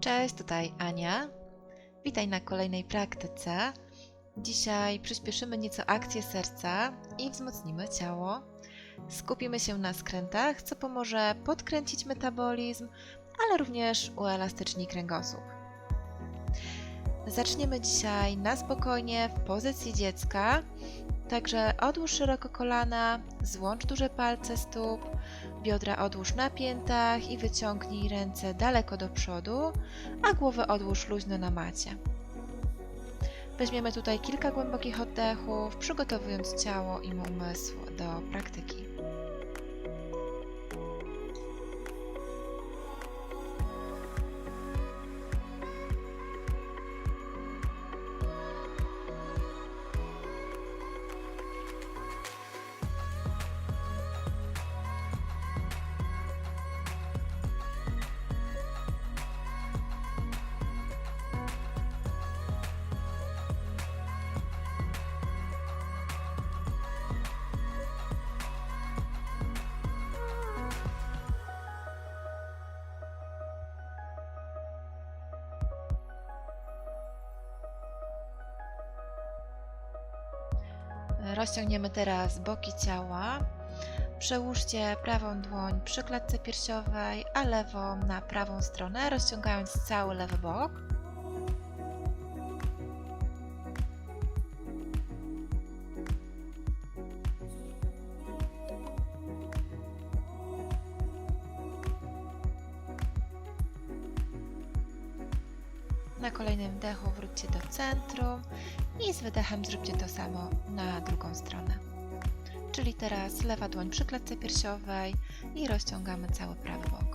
Cześć, tutaj Ania. Witaj na kolejnej praktyce. Dzisiaj przyspieszymy nieco akcję serca i wzmocnimy ciało. Skupimy się na skrętach, co pomoże podkręcić metabolizm, ale również uelastyczni kręgosłup. Zaczniemy dzisiaj na spokojnie w pozycji dziecka. Także odłóż szeroko kolana, złącz duże palce stóp, biodra odłóż na piętach i wyciągnij ręce daleko do przodu, a głowę odłóż luźno na macie. Weźmiemy tutaj kilka głębokich oddechów, przygotowując ciało i umysł do praktyki. Rozciągniemy teraz boki ciała. Przełóżcie prawą dłoń przy klatce piersiowej, a lewą na prawą stronę, rozciągając cały lewy bok. Na kolejnym wdechu wróćcie do centrum i z wydechem zróbcie to samo na drugą stronę. Czyli teraz lewa dłoń przy klatce piersiowej i rozciągamy cały prawy bok.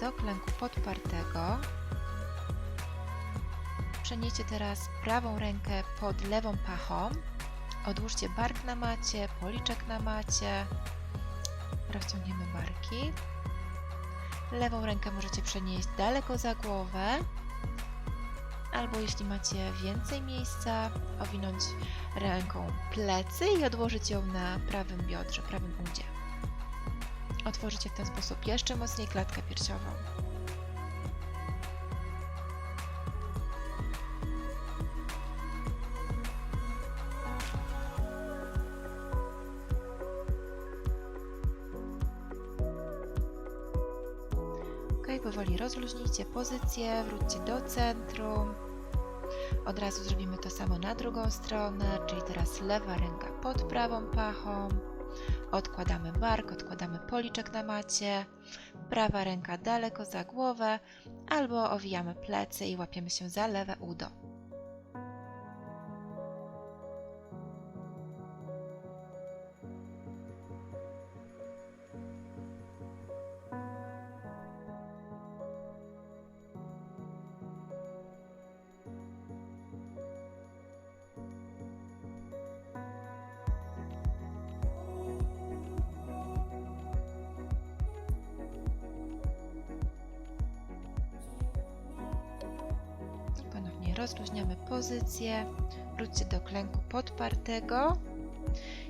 Do klęku podpartego. Przenieście teraz prawą rękę pod lewą pachą. Odłóżcie bark na macie, policzek na macie. Rozciągniemy barki. Lewą rękę możecie przenieść daleko za głowę. Albo jeśli macie więcej miejsca, owinąć ręką plecy i odłożyć ją na prawym biodrze, prawym udzie. Otworzycie w ten sposób jeszcze mocniej klatkę piersiową. Ok, powoli rozluźnijcie pozycję, wróćcie do centrum. Od razu zrobimy to samo na drugą stronę, czyli teraz lewa ręka pod prawą pachą. Odkładamy bark, odkładamy policzek na macie. Prawa ręka daleko za głowę, albo owijamy plecy i łapiemy się za lewe udo. Rozluźniamy pozycję. Wróćcie do klęku podpartego.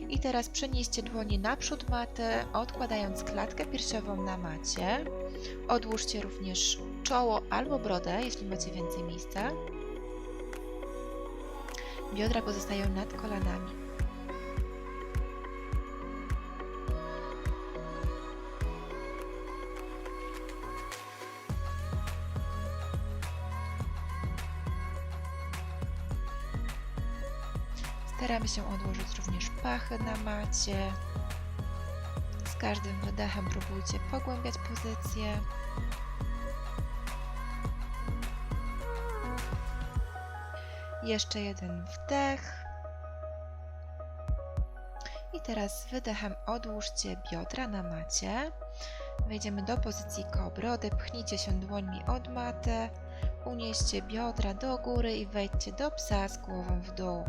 I teraz przenieście dłonie naprzód maty, odkładając klatkę piersiową na macie. Odłóżcie również czoło albo brodę, jeśli macie więcej miejsca. Biodra pozostają nad kolanami. Staramy się odłożyć również pachy na macie. Z każdym wydechem próbujcie pogłębiać pozycję. Jeszcze jeden wdech. I teraz z wydechem odłóżcie biodra na macie. Wejdziemy do pozycji kobry, odepchnijcie się dłońmi od maty, unieście biodra do góry i wejdźcie do psa z głową w dół.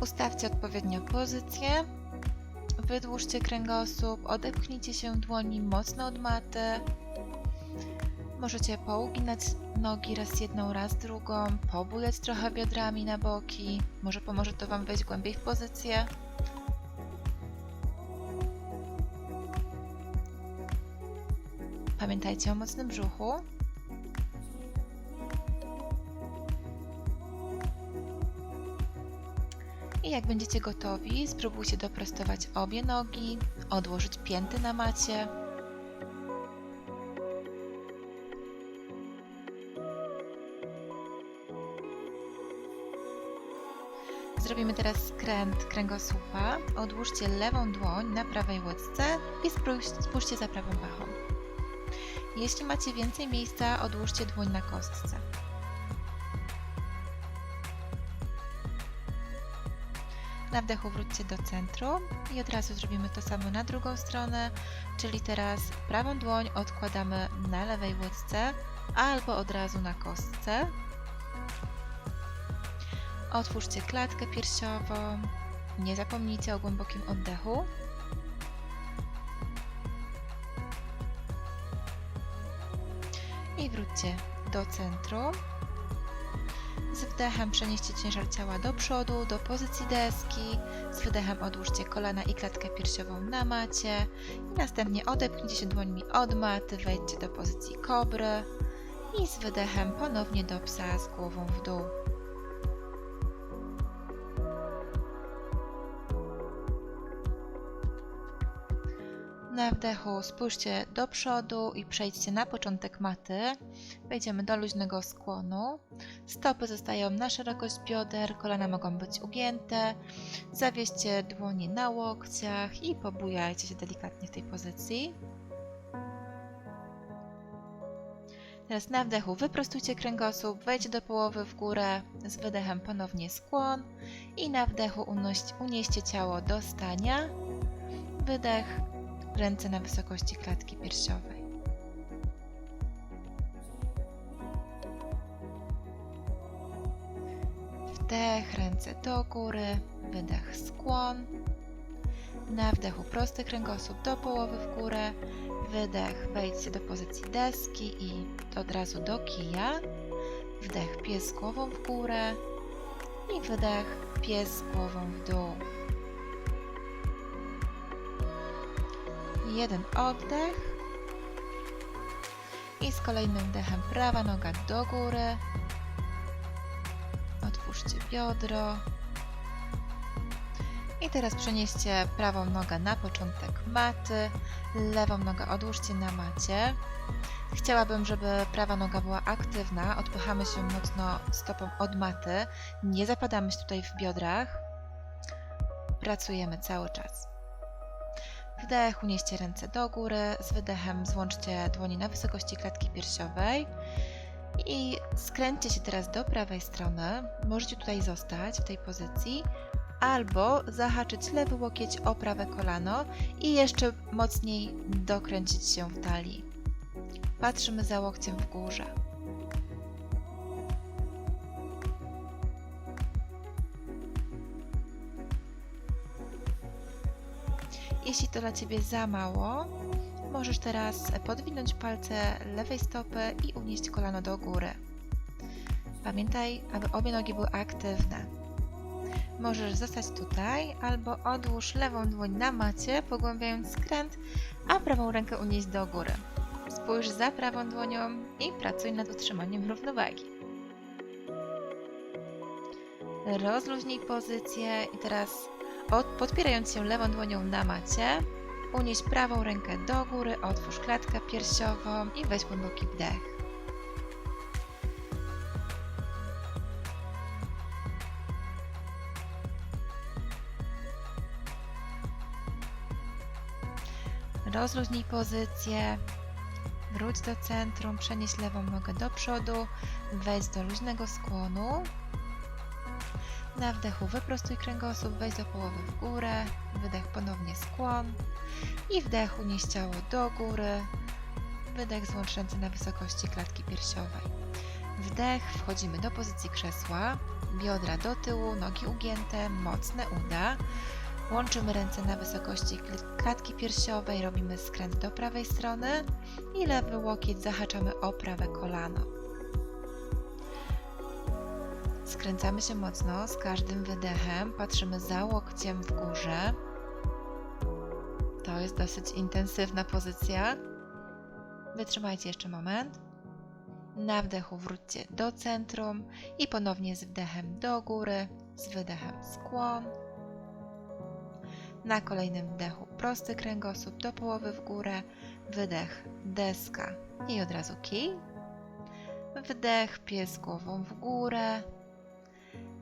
Ustawcie odpowiednio pozycję. Wydłużcie kręgosłup, odepchnijcie się dłoni mocno od maty. Możecie pouginać nogi raz jedną, raz drugą, pobujać trochę biodrami na boki. Może pomoże to Wam wejść głębiej w pozycję. Pamiętajcie o mocnym brzuchu. Jak będziecie gotowi, spróbujcie doprostować obie nogi, odłożyć pięty na macie. Zrobimy teraz skręt kręgosłupa. Odłóżcie lewą dłoń na prawej łydce i spójrzcie za prawą pachą. Jeśli macie więcej miejsca, odłóżcie dłoń na kostce. Na wdechu wróćcie do centrum i od razu zrobimy to samo na drugą stronę, czyli teraz prawą dłoń odkładamy na lewej łydce albo od razu na kostce. Otwórzcie klatkę piersiową. Nie zapomnijcie o głębokim oddechu. I wróćcie do centrum. Wdechem przenieście ciężar ciała do przodu, do pozycji deski. Z wydechem odłóżcie kolana i klatkę piersiową na macie. I następnie odepchnijcie się dłońmi od maty, wejdźcie do pozycji kobry. I z wydechem ponownie do psa z głową w dół. Na wdechu spójrzcie do przodu i przejdźcie na początek maty. Wejdziemy do luźnego skłonu. Stopy zostają na szerokość bioder, kolana mogą być ugięte. Zawieźcie dłonie na łokciach i pobujajcie się delikatnie w tej pozycji. Teraz na wdechu wyprostujcie kręgosłup, wejdźcie do połowy w górę, z wydechem ponownie skłon i na wdechu unoś- unieście ciało do stania. Wydech, ręce na wysokości klatki piersiowej. Wdech, ręce do góry, wydech, skłon. Na wdechu prosty kręgosłup do połowy w górę, wydech, wejdźcie do pozycji deski i od razu do kija. Wdech, pies głową w górę i wydech, pies głową w dół. Jeden oddech. I z kolejnym wdechem prawa noga do góry. Otwórzcie biodro. I teraz przenieście prawą nogę na początek maty. Lewą nogę odłóżcie na macie. Chciałabym, żeby prawa noga była aktywna. Odpychamy się mocno stopą od maty. Nie zapadamy się tutaj w biodrach. Pracujemy cały czas. Wdech, unieście ręce do góry, z wydechem złączcie dłonie na wysokości klatki piersiowej i skręćcie się teraz do prawej strony. Możecie tutaj zostać w tej pozycji albo zahaczyć lewy łokieć o prawe kolano i jeszcze mocniej dokręcić się w talii. Patrzymy za łokciem w górze. Jeśli to dla Ciebie za mało, możesz teraz podwinąć palce lewej stopy i unieść kolano do góry. Pamiętaj, aby obie nogi były aktywne. Możesz zostać tutaj albo odłóż lewą dłoń na macie, pogłębiając skręt, a prawą rękę unieść do góry. Spójrz za prawą dłonią i pracuj nad utrzymaniem równowagi. Rozluźnij pozycję i teraz od, podpierając się lewą dłonią na macie, unieś prawą rękę do góry, otwórz klatkę piersiową i weź głęboki wdech. Rozluźnij pozycję, wróć do centrum, przenieś lewą nogę do przodu, wejdź do luźnego skłonu. Na wdechu wyprostuj kręgosłup, wejdź do połowy w górę, wydech ponownie skłon i wdech unieś ciało do góry, Wydech, złącz ręce na wysokości klatki piersiowej. Wdech, wchodzimy do pozycji krzesła, biodra do tyłu, nogi ugięte, mocne uda. Łączymy ręce na wysokości kl- klatki piersiowej, robimy skręt do prawej strony i lewy łokieć zahaczamy o prawe kolano. Skręcamy się mocno z każdym wydechem, patrzymy za łokciem w górze. To jest dosyć intensywna pozycja. Wytrzymajcie jeszcze moment. Na wdechu wróćcie do centrum i ponownie z wdechem do góry, z wydechem skłon. Na kolejnym wdechu prosty kręgosłup do połowy w górę, wydech deska i od razu kij. Wdech pies głową w górę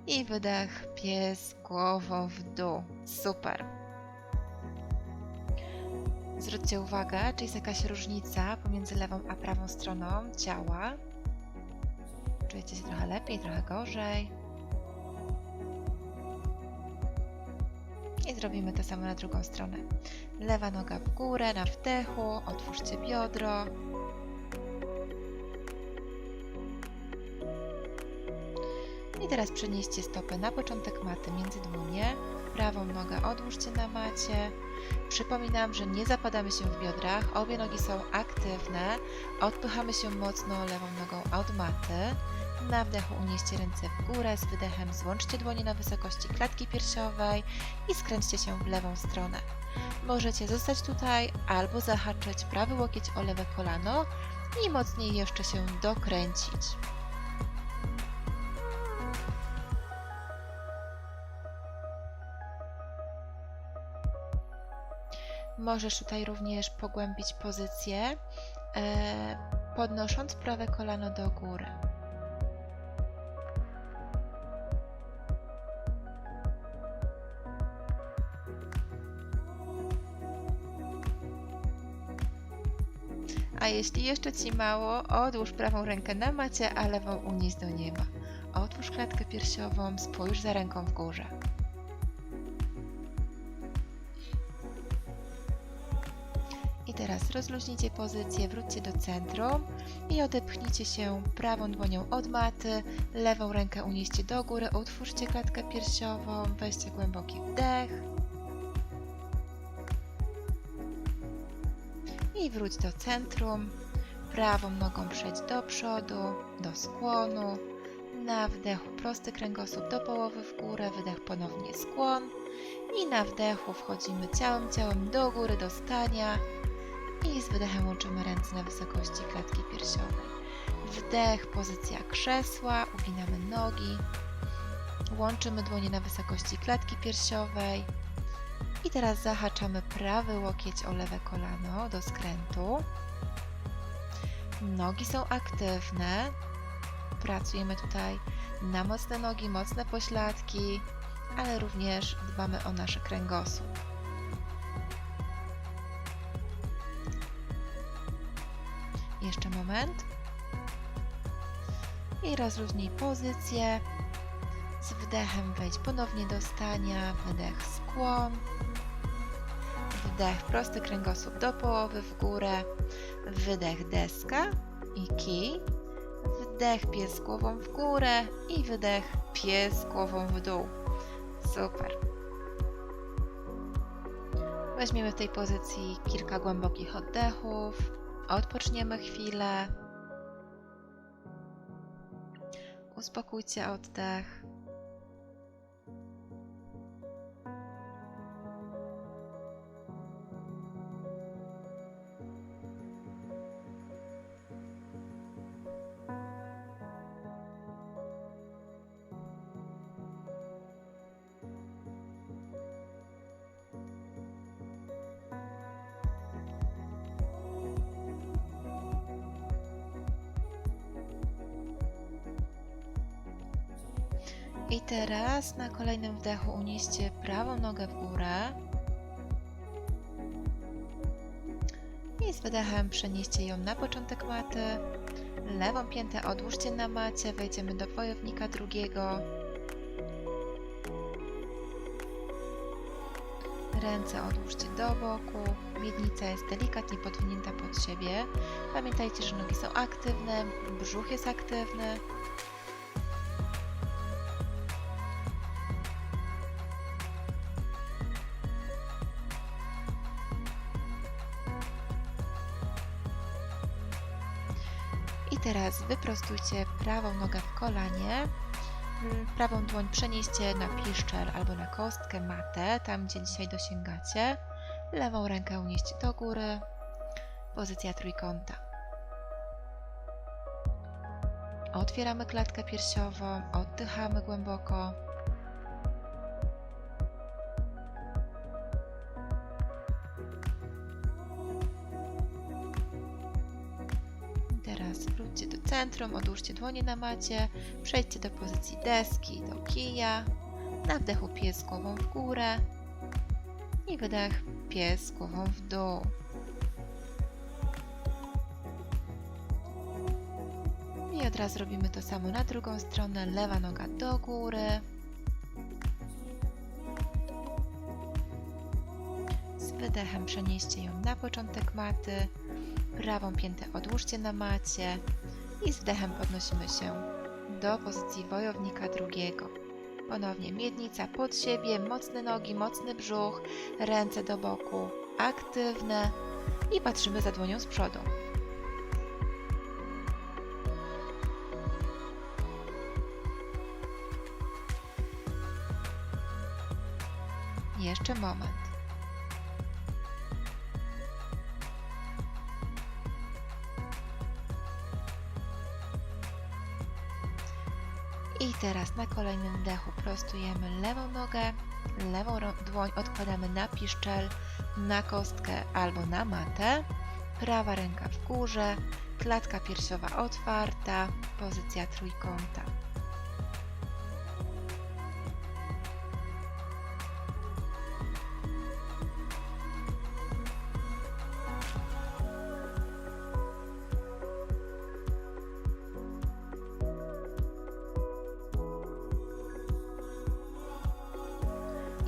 i wydech pies głową w dół. Super. Zwróćcie uwagę, czy jest jakaś różnica pomiędzy lewą a prawą stroną ciała. Czujecie się trochę lepiej, trochę gorzej. I zrobimy to samo na drugą stronę. Lewa noga w górę, na wdechu, otwórzcie biodro. I teraz przenieście stopę na początek maty między dłonie. Prawą nogę odłóżcie na macie. Przypominam, że nie zapadamy się w biodrach, obie nogi są aktywne. Odpychamy się mocno lewą nogą od maty. Na wdechu unieście ręce w górę, z wydechem złączcie dłonie na wysokości klatki piersiowej i skręćcie się w lewą stronę. Możecie zostać tutaj albo zahaczyć prawy łokieć o lewe kolano i mocniej jeszcze się dokręcić. Możesz tutaj również pogłębić pozycję, e, podnosząc prawe kolano do góry. A jeśli jeszcze Ci mało, odłóż prawą rękę na macie, a lewą unieś do nieba. Otwórz klatkę piersiową, spójrz za ręką w górze. Teraz rozluźnijcie pozycję, wróćcie do centrum i odepchnijcie się prawą dłonią od maty, lewą rękę unieście do góry, utwórzcie klatkę piersiową, weźcie głęboki wdech i wróć do centrum. Prawą nogą przejdź do przodu, do skłonu. Na wdechu prosty kręgosłup do połowy w górę, wydech ponownie skłon. I na wdechu wchodzimy ciałem, ciałem do góry, do stania. I z wydechem łączymy ręce na wysokości klatki piersiowej. Wdech, pozycja krzesła, uginamy nogi. Łączymy dłonie na wysokości klatki piersiowej. I teraz zahaczamy prawy łokieć o lewe kolano do skrętu. Nogi są aktywne. Pracujemy tutaj na mocne nogi, mocne pośladki, ale również dbamy o nasz kręgosłup. Moment. I rozluźnij pozycję. Z wdechem wejdź ponownie do stania, wydech skłon. Wdech prosty kręgosłup do połowy w górę. Wydech deska i kij. Wdech pies głową w górę i wydech pies głową w dół. Super. Weźmiemy w tej pozycji kilka głębokich oddechów. Odpoczniemy chwilę. Uspokójcie oddech. I teraz na kolejnym wdechu unieście prawą nogę w górę. I z wydechem przenieście ją na początek maty. Lewą piętę odłóżcie na macie, wejdziemy do wojownika drugiego. Ręce odłóżcie do boku. Miednica jest delikatnie podwinięta pod siebie. Pamiętajcie, że nogi są aktywne, brzuch jest aktywny. Prawą nogę w kolanie. Prawą dłoń przenieście na piszczel albo na kostkę, matę, tam gdzie dzisiaj dosięgacie. Lewą rękę unieście do góry. Pozycja trójkąta. Otwieramy klatkę piersiową, oddychamy głęboko. Centrum, odłóżcie dłonie na macie, przejdźcie do pozycji deski, do kija. Na wdechu pies głową w górę i wydech pies głową w dół. I od razu robimy to samo na drugą stronę, lewa noga do góry. Z wydechem przenieście ją na początek maty. Prawą piętę odłóżcie na macie i z wdechem podnosimy się do pozycji wojownika drugiego. Ponownie miednica pod siebie, mocne nogi, mocny brzuch, ręce do boku, aktywne i patrzymy za dłonią z przodu. Lewą nogę, lewą dłoń odkładamy na piszczel, na kostkę albo na matę. Prawa ręka w górze, klatka piersiowa otwarta, pozycja trójkąta.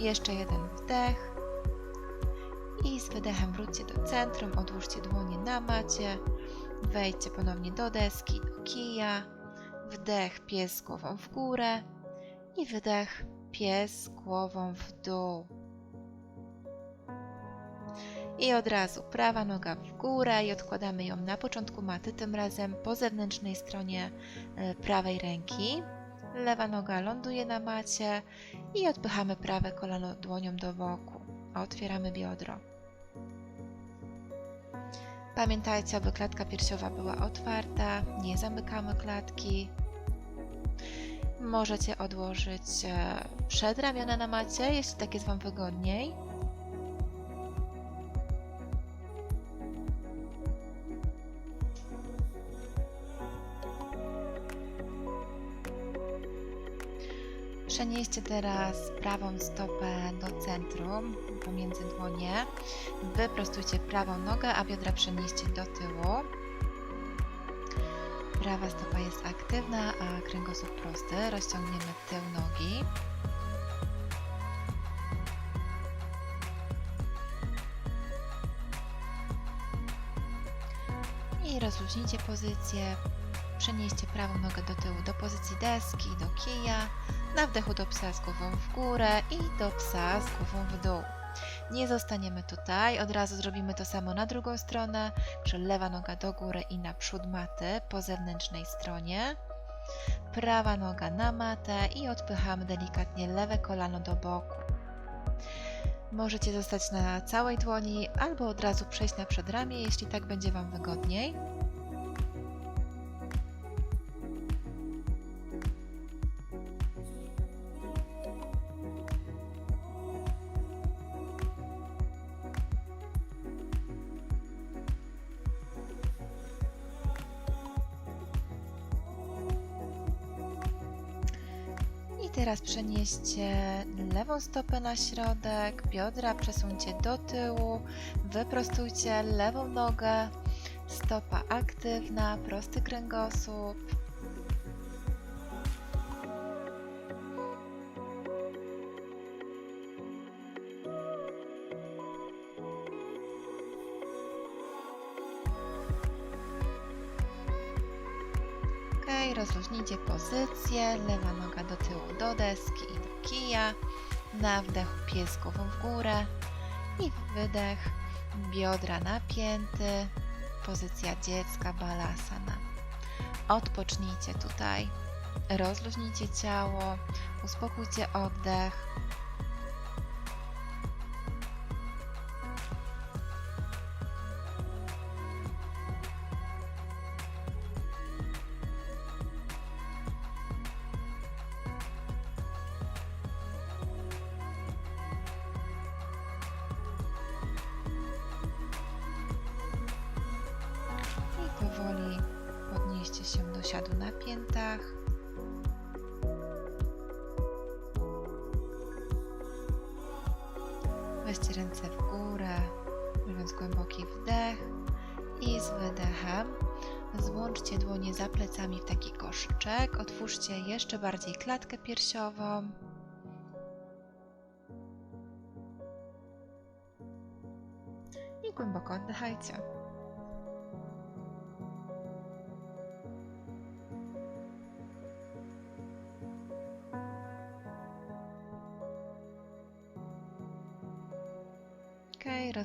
Jeszcze jeden wdech. I z wydechem wróćcie do centrum, odłóżcie dłonie na macie. Wejdźcie ponownie do deski, do kija. Wdech, pies głową w górę. I wydech, pies głową w dół. I od razu prawa noga w górę i odkładamy ją na początku maty, tym razem po zewnętrznej stronie e, prawej ręki. Lewa noga ląduje na macie i odpychamy prawe kolano dłonią do boku. Otwieramy biodro. Pamiętajcie, aby klatka piersiowa była otwarta, nie zamykamy klatki. Możecie odłożyć e, przedramiona na macie, jeśli tak jest Wam wygodniej. Przenieście teraz prawą stopę do centrum, pomiędzy dłonie. Wyprostujcie prawą nogę, a biodra przenieście do tyłu. Prawa stopa jest aktywna, a kręgosłup prosty. Rozciągniemy tył nogi. I rozluźnijcie pozycję. Przenieście prawą nogę do tyłu do pozycji deski, do kija. Na wdechu do psa z głową w górę i do psa z głową w dół. Nie zostaniemy tutaj, od razu zrobimy to samo na drugą stronę, czyli lewa noga do góry i naprzód maty po zewnętrznej stronie. Prawa noga na matę i odpychamy delikatnie lewe kolano do boku. Możecie zostać na całej dłoni albo od razu przejść na przedramię, jeśli tak będzie Wam wygodniej. Teraz przenieście lewą stopę na środek, biodra przesuńcie do tyłu, wyprostujcie lewą nogę, stopa aktywna, prosty kręgosłup. Rozluźnijcie pozycję, lewa noga do tyłu do deski i do kija. Na wdechu pies głową w górę i wydech, biodra napięty, pozycja dziecka, balasana. Odpocznijcie tutaj, rozluźnijcie ciało, uspokójcie oddech. Powoli podnieście się do siadu na piętach. Weźcie ręce w górę, robiąc głęboki wdech i z wydechem złączcie dłonie za plecami w taki koszyczek. Otwórzcie jeszcze bardziej klatkę piersiową. I głęboko oddychajcie.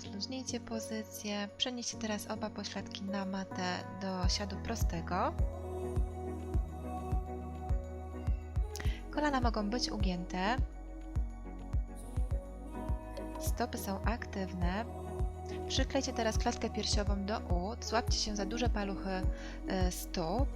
Rozluźnijcie pozycję. Przenieście teraz oba pośladki na matę do siadu prostego. Kolana mogą być ugięte. Stopy są aktywne. Przyklejcie teraz klatkę piersiową do ud. Złapcie się za duże paluchy y, stóp.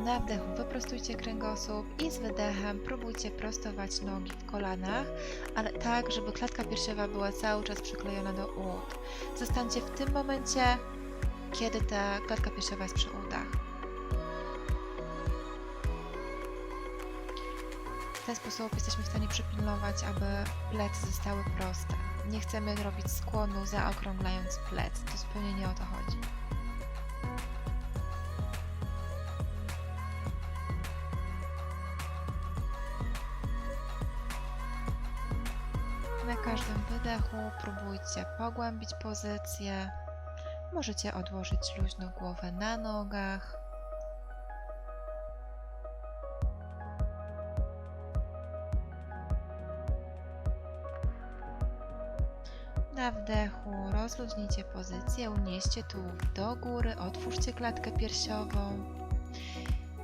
Na wdechu wyprostujcie kręgosłup i z wydechem próbujcie prostować nogi w kolanach, ale tak, żeby klatka piersiowa była cały czas przyklejona do ud. Zostańcie w tym momencie, kiedy ta klatka piersiowa jest przy udach. W ten sposób jesteśmy w stanie przypilnować, aby plecy zostały proste. Nie chcemy robić skłonu zaokrąglając plec. To zupełnie nie o to chodzi. Próbujcie pogłębić pozycję. Możecie odłożyć luźno głowę na nogach. Na wdechu rozluźnijcie pozycję, unieście tułów do góry, otwórzcie klatkę piersiową.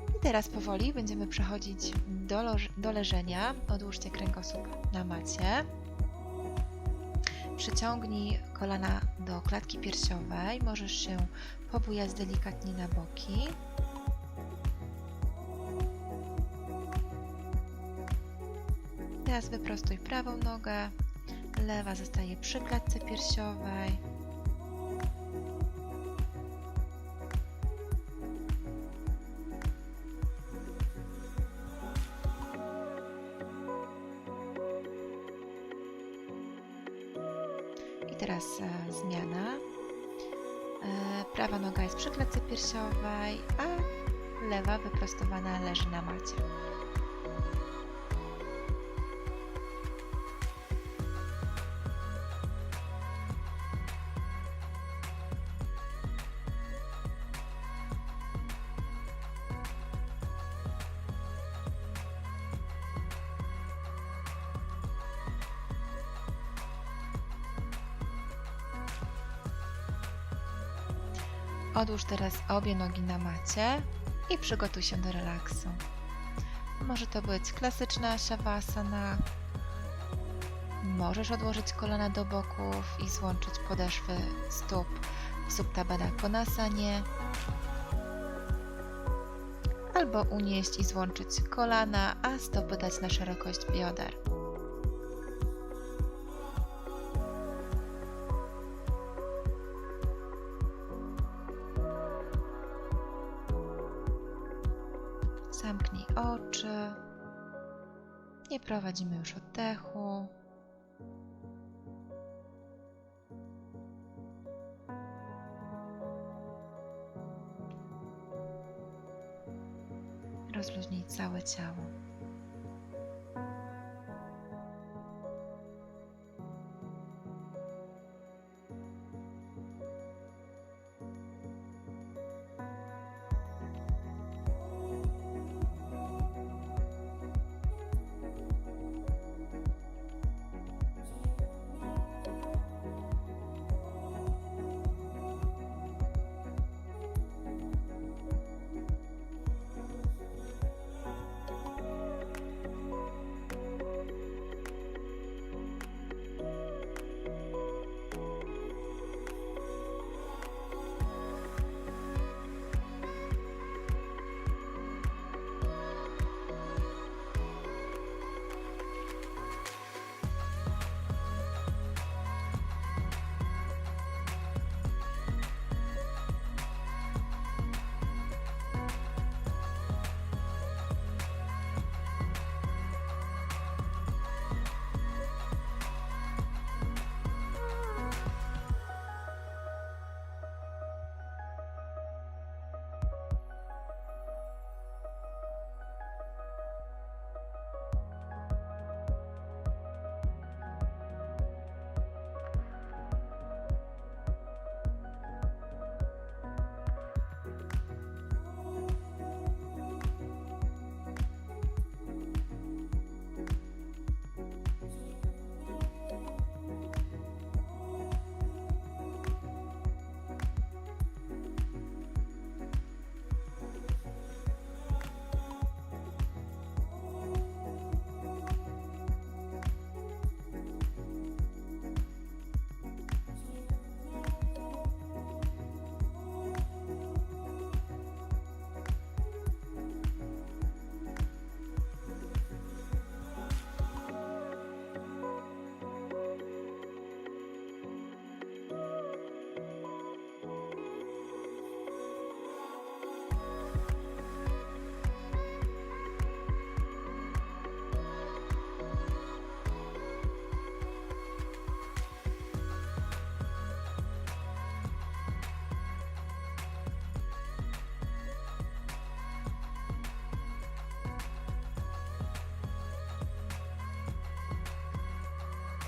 I teraz powoli będziemy przechodzić do, do leżenia. Odłóżcie kręgosłup na macie. Przyciągnij kolana do klatki piersiowej. Możesz się pobujać delikatnie na boki. Teraz wyprostuj prawą nogę. Lewa zostaje przy klatce piersiowej. E, zmiana. E, prawa noga jest przy klatce piersiowej, a lewa wyprostowana leży na macie. Odłóż teraz obie nogi na macie i przygotuj się do relaksu. Może to być klasyczna shavasana. Możesz odłożyć kolana do boków i złączyć podeszwy stóp w Supta Baddha Konasanie. Albo unieść i złączyć kolana, a stopy dać na szerokość bioder. Nie prowadzimy już oddechu. Rozluźnij całe ciało.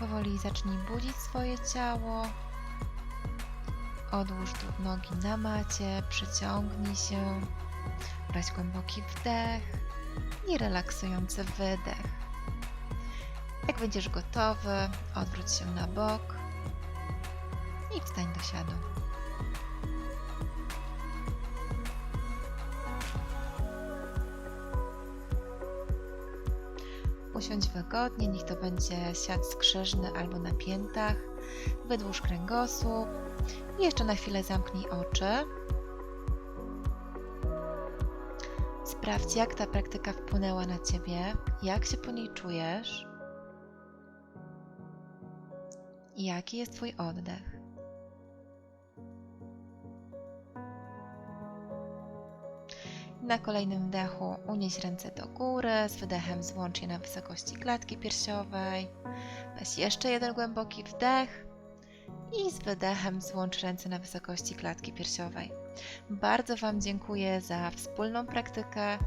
Powoli zacznij budzić swoje ciało. Odłóż nogi na macie, przeciągnij się. Weź głęboki wdech i relaksujący wydech. Jak będziesz gotowy, odwróć się na bok i wstań do siadu. Usiądź wygodnie, niech to będzie siad skrzyżny albo na piętach. Wydłuż kręgosłup i jeszcze na chwilę zamknij oczy. Sprawdź, jak ta praktyka wpłynęła na ciebie, jak się po niej czujesz, i jaki jest Twój oddech. Na kolejnym wdechu unieś ręce do góry, z wydechem złącz je na wysokości klatki piersiowej. Weź jeszcze jeden głęboki wdech i z wydechem złącz ręce na wysokości klatki piersiowej. Bardzo Wam dziękuję za wspólną praktykę.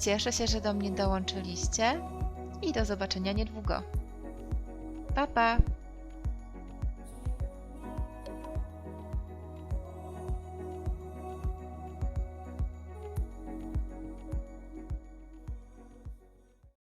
Cieszę się, że do mnie dołączyliście i do zobaczenia niedługo. Pa, pa!